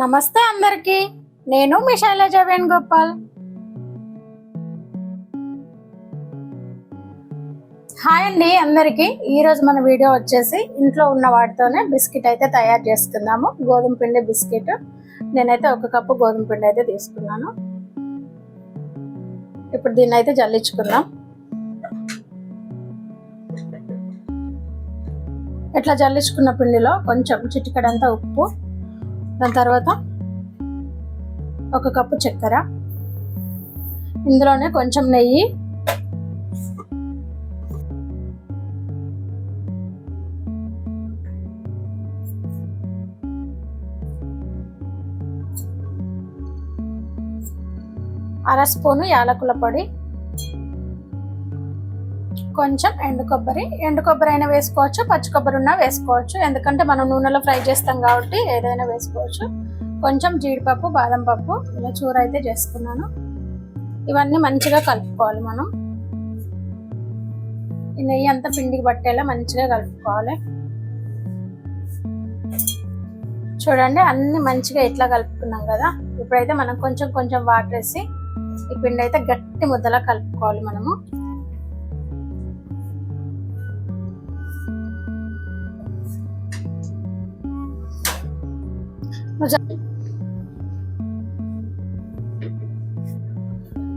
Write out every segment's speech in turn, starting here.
నమస్తే అందరికి. నేను మీ శైలజ వేణుగోపాల్. హాయ్ అండి అందరికి. ఈరోజు మన వీడియో వచ్చేసి ఇంట్లో ఉన్న వాటితోనే బిస్కెట్ అయితే తయారు చేసుకుందాము. గోధుమ పిండి బిస్కెట్. నేనైతే ఒక కప్పు గోధుమ పిండి అయితే తీసుకున్నాను. ఇప్పుడు దీన్ని అయితే జల్లించుకుందాం. ఇట్లా జల్లించుకున్న పిండిలో కొంచెం చిటికడంతా ఉప్పు దాని తర్వాత ఒక కప్పు చక్కెర. ఇందులోనే కొంచెం నెయ్యి. అర స్పూను యాలకుల పొడి. కొంచెం ఎండు కొబ్బరి. ఎండు కొబ్బరి అయినా వేసుకోవచ్చు పచ్చి కొబ్బరి ఉన్నా వేసుకోవచ్చు. ఎందుకంటే మనం నూనెలో ఫ్రై చేస్తాం కాబట్టి ఏదైనా వేసుకోవచ్చు. కొంచెం జీడిపప్పు బాదం పప్పు ఇలా చూర అయితే చేసుకున్నాను. ఇవన్నీ మంచిగా కలుపుకోవాలి మనం. ఈ నెయ్యి అంతా పిండికి పట్టేలా మంచిగా కలుపుకోవాలి. చూడండి అన్ని మంచిగా ఇట్లా కలుపుకున్నాం కదా. ఇప్పుడైతే మనం కొంచెం కొంచెం వాటర్ వేసి ఈ పిండి అయితే గట్టి ముద్దలా కలుపుకోవాలి మనము.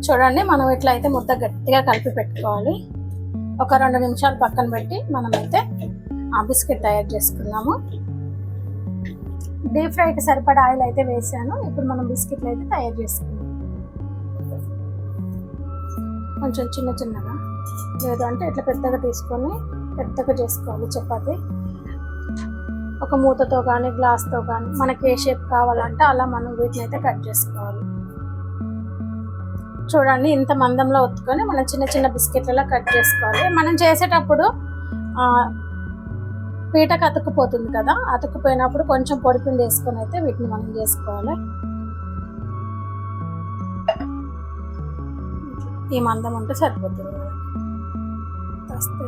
చూడండి మనం ఇట్లా అయితే ముద్ద గట్టిగా కలిపి పెట్టుకోవాలి. ఒక రెండు నిమిషాలు పక్కన పెట్టి మనమైతే ఆ బిస్కెట్ తయారు చేసుకుందాము డీప్ ఫ్రైకి సరిపడా ఆయిల్ అయితే వేసాను. ఇప్పుడు మనం బిస్కెట్లు అయితే తయారు చేసుకున్నాం కొంచెం చిన్న చిన్నగా. లేదు అంటే ఇట్లా పెద్దగా తీసుకొని పెద్దగా చేసుకోవాలి చపాతి. ఒక మూతతో కానీ గ్లాస్తో కానీ మనకి ఏ షేప్ కావాలంటే అలా మనం వీటిని అయితే కట్ చేసుకోవాలి. చూడండి ఇంత మందంలో ఒత్తుకొని మనం చిన్న చిన్న బిస్కెట్లలో కట్ చేసుకోవాలి. మనం చేసేటప్పుడు పీటకు అతుక్కుపోతుంది కదా అతుక్కుపోయినప్పుడు కొంచెం పొడి పిండి వేసుకొని అయితే వీటిని మనం చేసుకోవాలి. ఈ మందం ఉంటే సరిపోతుంది వస్తే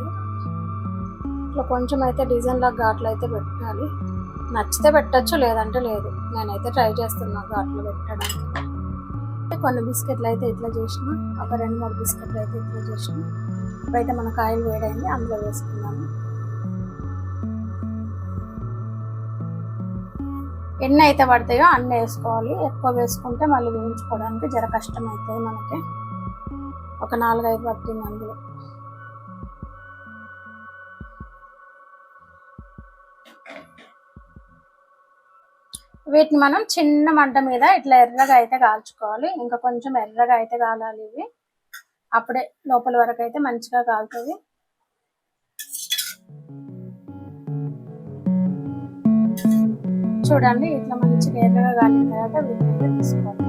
ఇట్లా కొంచెం అయితే డిజైన్ లాగా ఘాట్లు అయితే పెట్టాలి. నచ్చితే పెట్టచ్చు లేదంటే లేదు. నేనైతే ట్రై చేస్తున్నా ఘాట్లు పెట్టడానికి. కొన్ని బిస్కెట్లు అయితే ఇట్లా చేసిన ఒక రెండు మూడు బిస్కెట్లు అయితే ఇట్లా చేసిన. ఇప్పుడైతే మనకు ఆయిల్ వేడైంది అందులో వేసుకున్నాము ఎన్ని అయితే పడతాయో అన్నీ వేసుకోవాలి. ఎక్కువ వేసుకుంటే మళ్ళీ వేయించుకోవడానికి జర కష్టం అవుతుంది మనకి. ఒక నాలుగైదు పట్టింది అందులో. వీటిని మనం చిన్న మంట మీద ఇట్లా ఎర్రగా అయితే కాల్చుకోవాలి. ఇంకా కొంచెం ఎర్రగా అయితే కాలాలి ఇవి. అప్పుడే లోపల వరకు అయితే మంచిగా కాలుతుంది. చూడండి ఇట్లా మంచిగా ఎర్రగా కాలిన తర్వాత వీటిని అయితే తీసుకోవాలి.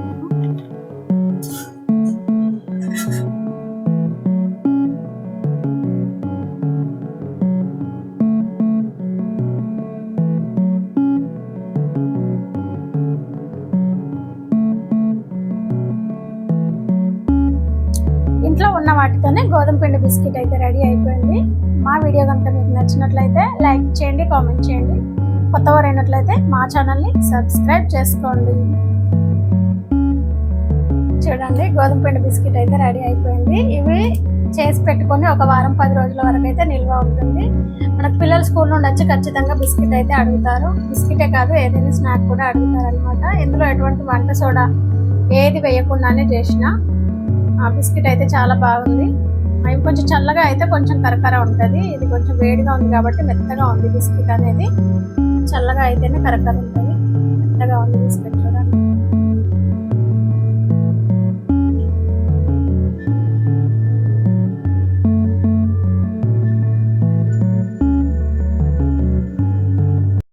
ఉన్న వాటితోనే గోధుమ పిండి బిస్కెట్ అయితే రెడీ అయిపోయింది. మా వీడియో కనుక మీకు నచ్చినట్లయితే లైక్ చేయండి కామెంట్ చేయండి. కొత్తవారైనట్లయితే మా ఛానల్ని సబ్స్క్రైబ్ చేసుకోండి. చూడండి గోధుమ పిండి బిస్కెట్ అయితే రెడీ అయిపోయింది. ఇవి చేసి పెట్టుకొని ఒక వారం పది రోజుల వరకు అయితే నిల్వ ఉంటుంది. మనకు పిల్లలు స్కూల్ నుండి వచ్చి ఖచ్చితంగా బిస్కెట్ అయితే అడుగుతారు. బిస్కెటే కాదు ఏదైనా స్నాక్ కూడా అడుగుతారు అనమాట ఇందులో ఎటువంటి వంట సోడా ఏది వేయకుండానే చేసిన ఆ బిస్కెట్ అయితే చాలా బాగుంది. అవి కొంచెం చల్లగా అయితే కొంచెం కరకర ఉంటుంది. ఇది కొంచెం వేడిగా ఉంది కాబట్టి మెత్తగా ఉంది బిస్కెట్ అనేది. చల్లగా అయితేనే కరకర ఉంటుంది. మెత్తగా ఉంది బిస్కెట్.